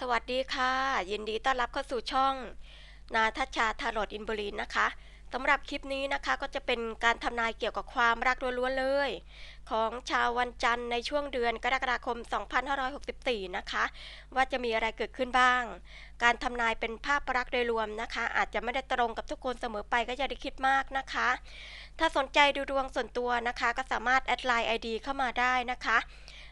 สวัสดีค่ะ ยินดีต้อนรับเข้าสู่ช่อง นาทัชชาทารอดอินบุรีนะคะสำหรับคลิปนี้นะคะก็จะเป็นการทำนายเกี่ยวกับความรักล้วนๆเลย ของชาววันจันทร์ในช่วงเดือนกรกฎาคม 2564 นะคะ ว่าจะมีอะไรเกิดขึ้นบ้าง การทำนายเป็นภาพรักโดยรวมนะคะ อาจจะไม่ได้ตรงกับทุกคนเสมอไปก็อย่าได้คิดมากนะคะ ถ้าสนใจดูดวงส่วนตัวนะคะ ก็สามารถแอดไลน์ ID เข้ามาได้นะคะ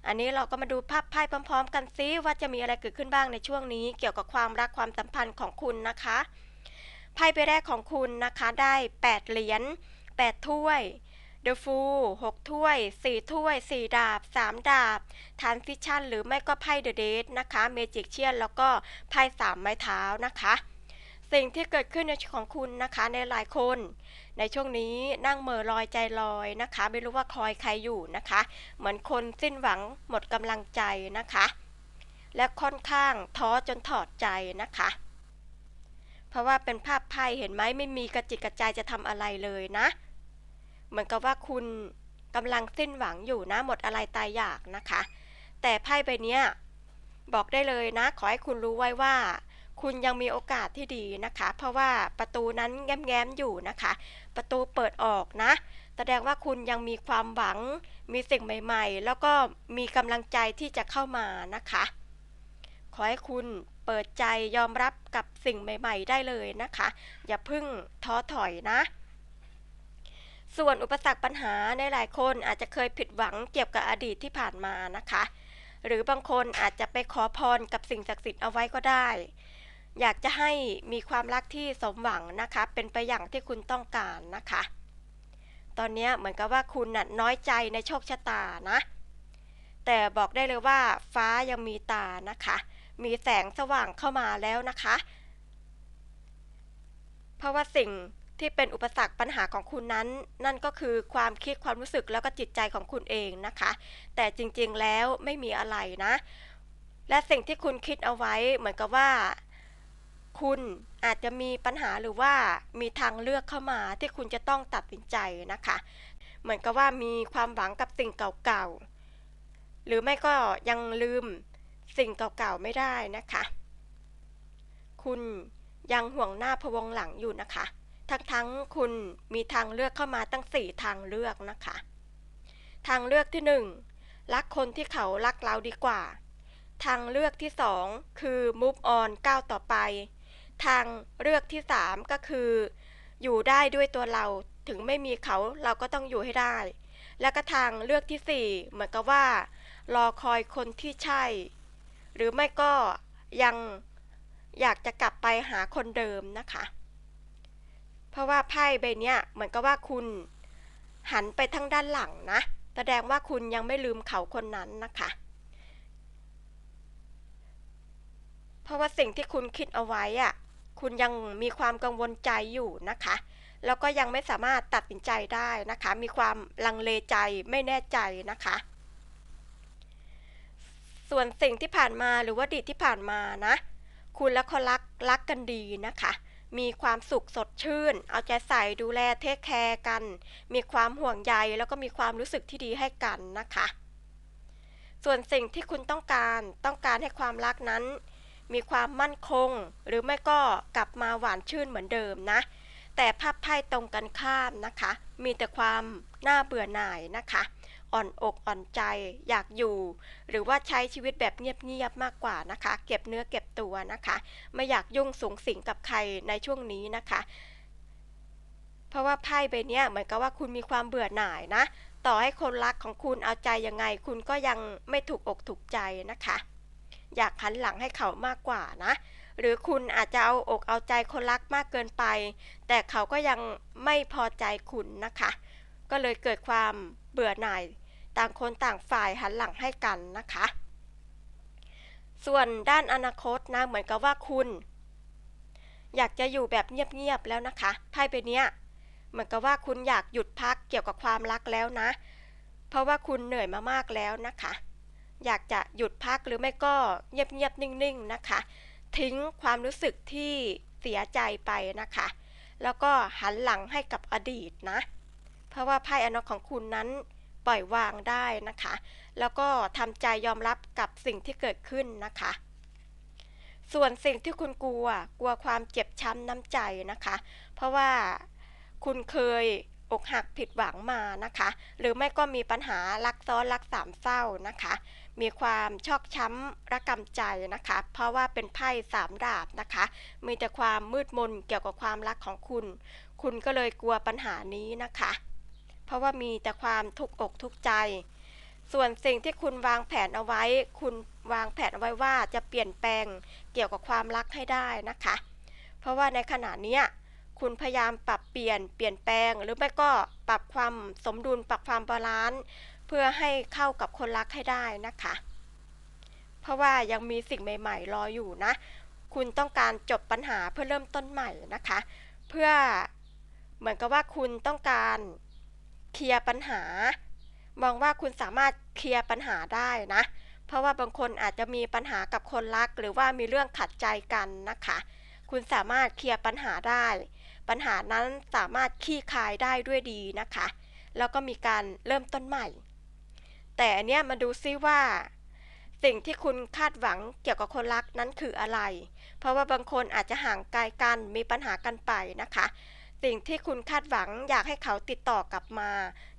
อันนี้เราก็มาดูภาพไพ่พร้อม ๆ กันซิว่าจะมีอะไรเกิดขึ้นบ้างในช่วงนี้ เกี่ยวกับความรักความสัมพันธ์ของคุณนะคะไพ่ใบแรกของคุณนะคะได้ 8 เหรียญ8 ถ้วยเดอะฟูล6ถ้วย 4 ถ้วย 4 ดาบ 3 ดาบ ทานฟิชชั่น หรือไม่ก็ไพ่เดอะเดทนะคะ เมจิกเชียน แล้วก็ไพ่สามไม้เท้านะคะ สิ่งที่เกิดขึ้นในชีวิตของคุณนะคะในหลายคน ในช่วงนี้นั่งเมอลอยใจลอยนะคะ ไม่รู้ว่าคอยใครอยู่นะคะ เหมือนคนสิ้นหวังหมดกำลังใจนะคะ และค่อนข้างท้อจนถอดใจนะคะ เพราะว่าเป็นภาพไพ่เห็นไหมไม่มีกระจิตกระใจจะทำอะไรเลยนะ เหมือนกับว่าคุณกำลังสิ้นหวังอยู่นะหมดอะไรตายอยากนะคะ แต่ไพ่ใบนี้บอกได้เลยนะ ขอให้คุณรู้ไว้ว่า คุณยังมีโอกาสที่ดีนะคะ เพราะว่าประตูนั้นแง้มๆอยู่นะคะ ประตูเปิดออกนะ แสดงว่าคุณยังมีความหวัง มีสิ่งใหม่ๆ แล้วก็มีกำลังใจที่จะเข้ามานะคะ ขอให้คุณเปิดใจยอมรับกับสิ่งใหม่ ๆ ได้เลยนะคะ อย่าพิ่งท้อถอยนะ ส่วนอุปสรรคปัญหาในหลายคนอาจจะเคยผิดหวังเกี่ยวกับอดีตที่ผ่านมานะคะ หรือบางคนอาจจะไปขอพรกับสิ่งศักดิ์สิทธิ์เอาไว้ก็ได้ อยากจะให้มีความรักที่สมหวังนะคะ เป็นไปอย่างที่คุณต้องการนะคะ ตอนนี้เหมือนกับว่าคุณน่ะน้อยใจในโชคชะตานะ แต่บอกได้เลยว่าฟ้ายังมีตานะคะ มีแสงสว่างเข้ามาแล้วนะคะ เพราะว่าสิ่งที่เป็นอุปสรรคปัญหาของคุณนั้น นั่นก็คือความคิดความรู้สึกแล้วก็จิตใจของคุณเองนะคะ แต่จริงๆแล้วไม่มีอะไรนะ และสิ่งที่คุณคิดเอาไว้เหมือนกับว่า คุณอาจจะมีปัญหาหรือว่ามีทางเลือกเข้ามาที่คุณจะต้องตัดสินใจนะคะ เหมือนกับว่ามีความหวังกับสิ่งเก่าๆ หรือไม่ก็ยังลืมสิ่งเก่าๆไม่ได้นะคะ คุณยังห่วงหน้าพะวงหลังอยู่นะคะ ทั้งๆคุณมีทางเลือกเข้ามาตั้งสี่ทางเลือกนะคะ ทางเลือกที่หนึ่งรักคนที่เขารักเราดีกว่า ทางเลือกที่สองคือ move on ก้าวต่อไป ทางเลือกที่สามก็คือ อยู่ได้ด้วยตัวเราถึงไม่มีเขาเราก็ต้องอยู่ให้ได้ แล้วก็ทางเลือกที่สี่เหมือนกับว่า รอคอยคนที่ใช่ หรือไม่ก็ยังอยากจะกลับไปหาคนเดิมนะคะ เพราะว่าไพ่ใบเนี้ยเหมือนกับว่าคุณหันไปทางด้านหลังนะ แสดงว่าคุณยังไม่ลืมเขาคนนั้นนะคะ เพราะว่าสิ่งที่คุณคิดเอาไว้อะ คุณยังมีความกังวลใจอยู่นะคะ แล้วก็ยังไม่สามารถตัดสินใจได้นะคะ มีความลังเลใจไม่แน่ใจนะคะ ส่วนสิ่งที่ผ่านมาหรือว่าดีที่ผ่านมานะ คุณและคนรักรักกันดีนะคะ มีความสุขสดชื่น เอาใจใส่ดูแลเทคแคร์กัน มีความห่วงใยแล้วก็มีความรู้สึกที่ดีให้กันนะคะ ส่วนสิ่งที่คุณต้องการต้องการให้ความรักนั้น มีความมั่นคง หรือไม่ก็กลับมาหวานชื่นเหมือนเดิมนะ แต่ภาพไพ่ตรงกันข้ามนะคะ มีแต่ความน่าเบื่อหน่ายนะคะ อ่อนอกอ่อนใจอยากอยู่ หรือว่าใช้ชีวิตแบบเงียบๆมากกว่านะคะ เก็บเนื้อเก็บตัวนะคะ ไม่อยากยุ่งสูงสิงกับใครในช่วงนี้นะคะ เพราะว่าไพ่ใบเนี้ยเหมือนกับว่าคุณมีความเบื่อหน่ายนะ ต่อให้คนรักของคุณเอาใจยังไง คุณก็ยังไม่ถูกอกถูกใจนะคะ อยากหันหลังให้เขามากกว่านะ หรือคุณอาจจะเอาอกเอาใจคนรักมากเกินไป แต่เขาก็ยังไม่พอใจคุณนะคะ ก็เลยเกิดความเบื่อหน่าย ต่างคนต่างฝ่ายหันหลังให้กันนะคะ ส่วนด้านอนาคตนะเหมือนกับว่าคุณ อยากจะอยู่แบบเงียบๆแล้วนะคะไพ่ใบเนี้ยเหมือนกับว่าคุณอยากหยุดพักเกี่ยวกับความรักแล้วนะ เพราะว่าคุณเหนื่อยมามากแล้วนะคะ อยากจะหยุดพักหรือไม่ก็เงียบๆนิ่งๆนะคะ ทิ้งความรู้สึกที่เสียใจไปนะคะ แล้วก็หันหลังให้กับอดีตนะ เพราะว่าไพ่อนาตของคุณนั้นปล่อยวางได้นะคะ แล้วก็ทำใจยอมรับกับสิ่งที่เกิดขึ้นนะคะ ส่วนสิ่งที่คุณกลัว กลัวความเจ็บช้ำน้ำใจนะคะ เพราะว่าคุณเคยอกหักผิดหวังมานะคะ หรือไม่ก็มีปัญหารักซ้อนรักสามเศร้านะคะ มีความชอกช้ำระกำใจนะคะ เพราะว่าเป็นไพ่สามดาบนะคะ มีแต่ความมืดมนเกี่ยวกับความรักของคุณ คุณก็เลยกลัวปัญหานี้นะคะ เพราะว่ามีแต่ความทุกข์อกทุกข์ใจ ส่วนสิ่งที่คุณวางแผนเอาไว้ คุณวางแผนเอาไว้ว่าจะเปลี่ยนแปลงเกี่ยวกับความรักให้ได้นะคะ เพราะว่าในขณะเนี้ยคุณพยายามปรับเปลี่ยนเปลี่ยนแปลง หรือไม่ก็ปรับความสมดุลปรับความบาลานซ์ พื่อให้เข้ากับคนรักให้ได้นะคะ เพราะว่ายังมีสิ่งใหม่ๆ รออยู่นะ คุณต้องการจบปัญหาเพื่อเริ่มต้นใหม่นะคะ เพื่อเหมือนกับว่าคุณต้องการเคลียร์ปัญหา มองว่าคุณสามารถเคลียร์ปัญหาได้นะ เพราะว่าบางคนอาจจะมีปัญหากับคนรัก หรือว่ามีเรื่องขัดใจกันนะคะ คุณสามารถเคลียร์ปัญหาได้ ปัญหานั้นสามารถคลี่คลายได้ด้วยดีนะคะ แล้วก็มีการเริ่มต้นใหม่ แต่อันเนี้ยมาดูซิว่า สิ่งที่คุณคาดหวังเกี่ยวกับคนรักนั้นคืออะไร เพราะว่าบางคนอาจจะห่างไกลกันมีปัญหากันไปนะคะ สิ่งที่คุณคาดหวังอยากให้เขาติดต่อกลับมา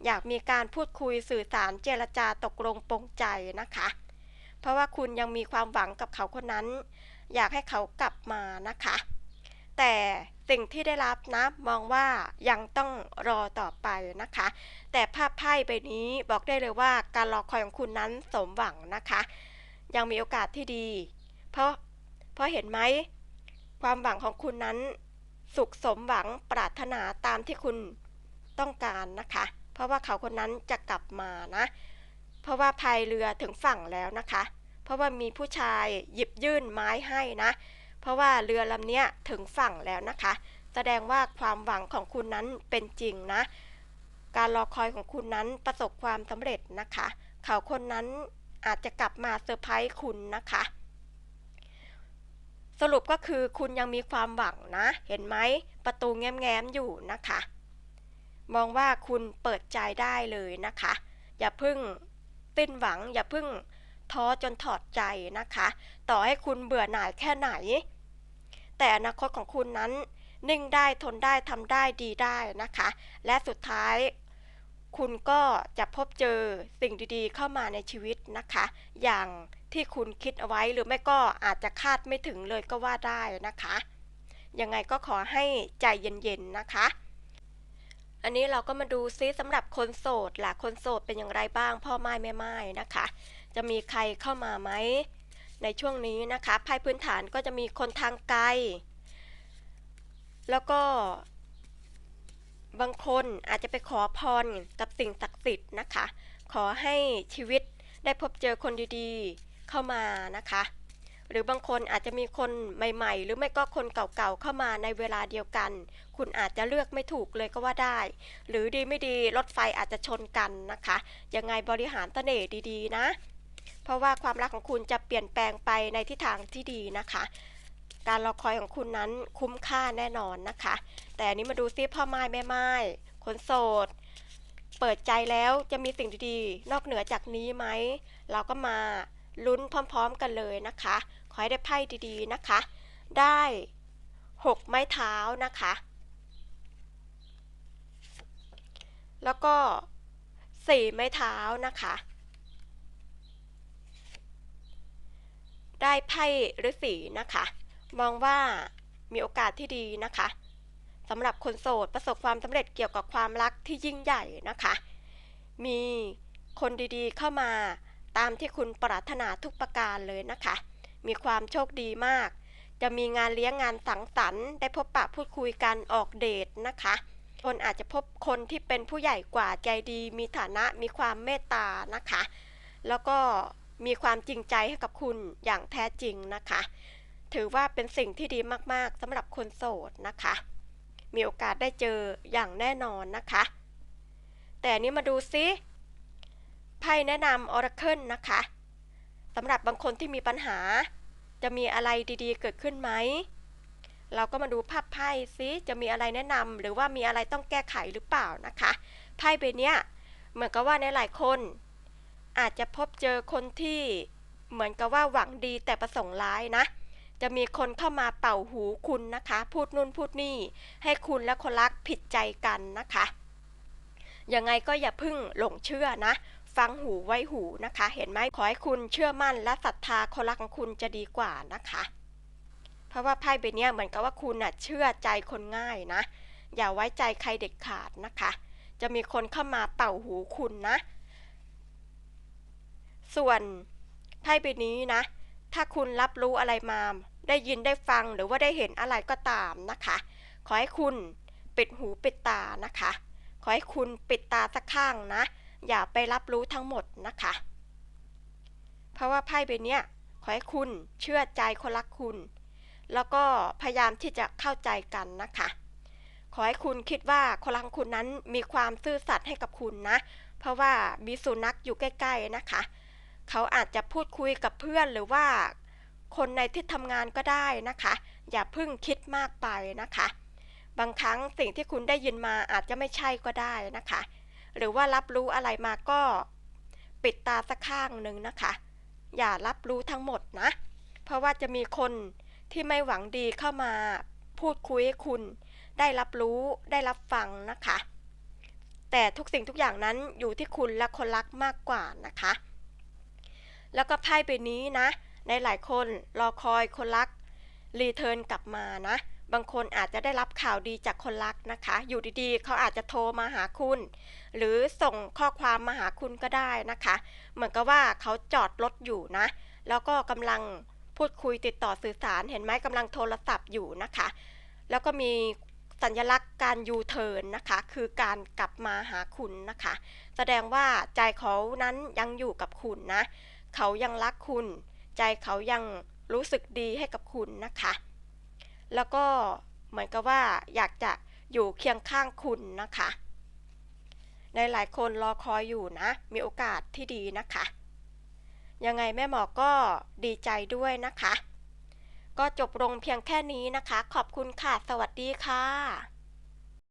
อยากมีการพูดคุยสื่อสารเจรจาตกลงปรงใจนะคะ เพราะว่าคุณยังมีความหวังกับเขาคนนั้น อยากให้เขากลับมานะคะ แต่ สิ่งที่ได้รับนะมองว่ายังต้องรอต่อไปนะคะ แต่ภาพไพ่ใบนี้บอกได้เลยว่าการรอคอยของคุณนั้นสมหวังนะคะ ยังมีโอกาสที่ดี เพราะเพราะเห็นไหมความหวังของคุณนั้น สุขสมหวังปรารถนาตามที่คุณต้องการนะคะ เพราะว่าเขาคนนั้นจะกลับมานะ เพราะว่าพายเรือถึงฝั่งแล้วนะคะ เพราะว่ามีผู้ชายหยิบยื่นไม้ให้นะ เพราะว่าเรือลำนี้ถึงฝั่งแล้วนะคะ แสดงว่าความหวังของคุณนั้นเป็นจริงนะ การรอคอยของคุณนั้นประสบความสำเร็จนะคะ เขาคนนั้นอาจจะกลับมาเซอร์ไพรส์คุณนะคะ สรุปก็คือคุณยังมีความหวังนะ เห็นไหมประตูแง้มๆอยู่นะคะ มองว่าคุณเปิดใจได้เลยนะคะ อย่าพึ่งติ้นหวังอย่าพึ่งท้อจนถอดใจนะคะ ต่อให้คุณเบื่อหน่ายแค่ไหน แต่อนาคตของคุณนั้น นิ่งได้ทนได้ทำได้ดีได้นะคะ และสุดท้ายคุณก็จะพบเจอสิ่งดีๆ เข้ามาในชีวิตนะคะ อย่างที่คุณคิดเอาไว้หรือไม่ก็อาจจะคาดไม่ถึงเลยก็ว่าได้นะคะ ยังไงก็ขอให้ใจเย็นๆนะคะ อันนี้เราก็มาดูซิสำหรับคนโสดล่ะคนโสดเป็นอย่างไรบ้าง พ่อไม้แม่ไม้นะคะ จะมีใครเข้ามาไหม ในช่วงนี้นะคะไพ่พื้นฐานก็จะมีคนทางไกล แล้วก็บางคนอาจจะไปขอพรกับสิ่งศักดิ์สิทธิ์นะคะ ขอให้ชีวิตได้พบเจอคนดีๆเข้ามานะคะ หรือบางคนอาจจะมีคนใหม่ ๆ หรือไม่ก็คนเก่าๆเข้ามาในเวลาเดียวกัน คุณอาจจะเลือกไม่ถูกเลยก็ว่าได้ หรือดีไม่ดีรถไฟอาจจะชนกันนะคะ ยังไงบริหารเสน่ห์ดีๆ นะ เพราะว่าความรักของคุณจะเปลี่ยนแปลงไปในทิศทางที่ดีนะคะ การรอคอยของคุณนั้นคุ้มค่าแน่นอนนะคะ แต่อันนี้มาดูซิพ่อไม้แม่ไม้คนโสด เปิดใจแล้วจะมีสิ่งดีๆ นอกเหนือจากนี้ไหม เราก็มาลุ้นพร้อมๆกันเลยนะคะ ขอให้ได้ไพ่ดีๆนะคะ ได้หกไม้เท้านะคะ แล้วก็สี่ไม้เท้านะคะ ได้ไพ่ฤาษีนะคะ มองว่ามีโอกาสที่ดีนะคะสำหรับคนโสดประสบความสำเร็จเกี่ยวกับความรักที่ยิ่งใหญ่นะคะ มีคนดีๆเข้ามาตามที่คุณปรารถนาทุกประการเลยนะคะ มีความโชคดีมาก จะมีงานเลี้ยงงานสังสรรค์ได้พบปะพูดคุยกันออกเดทนะคะคนอาจจะพบคนที่เป็นผู้ใหญ่กว่าใจดี มีฐานะมีความเมตตานะคะ แล้วก็ มีความจริงใจให้กับคุณอย่างแท้จริงนะคะ ถือว่าเป็นสิ่งที่ดีมากๆสำหรับคนโสดนะคะ มีโอกาสได้เจออย่างแน่นอนนะคะ แต่นี้มาดูซิไพ่แนะนำออร์เคิลนะคะสำหรับบางคนที่มีปัญหา จะมีอะไรดีๆ เกิดขึ้นไหม เราก็มาดูภาพไพ่ซิจะมีอะไรแนะนำหรือว่ามีอะไรต้องแก้ไขหรือเปล่านะคะ ไพ่ใบเนี้ยเหมือนกับว่าในหลายคน อาจจะพบเจอคนที่เหมือนกับว่าหวังดีแต่ประสงค์ร้ายนะ จะมีคนเข้ามาเป่าหูคุณนะคะ พูดนู่นพูดนี่ ให้คุณและคนรักผิดใจกันนะคะยังไงก็อย่าพึ่งหลงเชื่อนะ ฟังหูไว้หูนะคะ เห็นไหมขอให้คุณเชื่อมั่นและศรัทธาคนรักของคุณจะดีกว่านะคะ เพราะว่าไพ่ใบนี้เหมือนกับว่าคุณน่ะเชื่อใจคนง่ายนะ อย่าไว้ใจใครเด็ดขาดนะคะ จะมีคนเข้ามาเป่าหูคุณนะ ส่วนไพ่ใบนี้นะ ถ้าคุณรับรู้อะไรมา ได้ยินได้ฟังหรือว่าได้เห็นอะไรก็ตามนะคะ ขอให้คุณปิดหูปิดตานะคะ ขอให้คุณปิดตาสักข้างนะ อย่าไปรับรู้ทั้งหมดนะคะ เพราะว่าไพ่ใบนี้ขอให้คุณเชื่อใจคนรักคุณ แล้วก็พยายามที่จะเข้าใจกันนะคะขอให้คุณคิดว่าคนรักคุณนั้นมีความซื่อสัตย์ให้กับคุณนะ เพราะว่ามีสุนัขอยู่ใกล้ ๆนะคะ เขาอาจจะพูดคุยกับเพื่อนหรือว่าคนในที่ทำงานก็ได้นะคะ อย่าพึ่งคิดมากไปนะคะ บางครั้งสิ่งที่คุณได้ยินมาอาจจะไม่ใช่ก็ได้นะคะ หรือว่ารับรู้อะไรมาก็ปิดตาสักข้างหนึ่งนะคะ อย่ารับรู้ทั้งหมดนะ เพราะว่าจะมีคนที่ไม่หวังดีเข้ามาพูดคุยให้คุณ ได้รับรู้ได้รับฟังนะคะ แต่ทุกสิ่งทุกอย่างนั้นอยู่ที่คุณและคนรักมากกว่านะคะ แล้วก็ไพ่ใบนี้นะ ในหลายคนรอคอยคนรักรีเทิร์นกลับมานะ บางคนอาจจะได้รับข่าวดีจากคนรักนะคะ อยู่ดีๆ เขาอาจจะโทรมาหาคุณ หรือส่งข้อความมาหาคุณก็ได้นะคะ เหมือนกับว่าเขาจอดรถอยู่นะ แล้วก็กำลังพูดคุยติดต่อสื่อสารเห็นไหมกำลังโทรศัพท์อยู่นะคะ แล้วก็มีสัญลักษณ์การยูเทิร์นนะคะ คือการกลับมาหาคุณนะคะ แสดงว่าใจเขานั้นยังอยู่กับคุณนะ เขายังรักคุณ ใจเขายังรู้สึกดีให้กับคุณนะคะ แล้วก็เหมือนกับว่าอยากจะอยู่เคียงข้างคุณนะคะ ในหลายคนรอคอยอยู่นะ มีโอกาสที่ดีนะคะ ยังไงแม่หมอก็ดีใจด้วยนะคะ ก็จบลงเพียงแค่นี้นะคะ ขอบคุณค่ะ สวัสดีค่ะ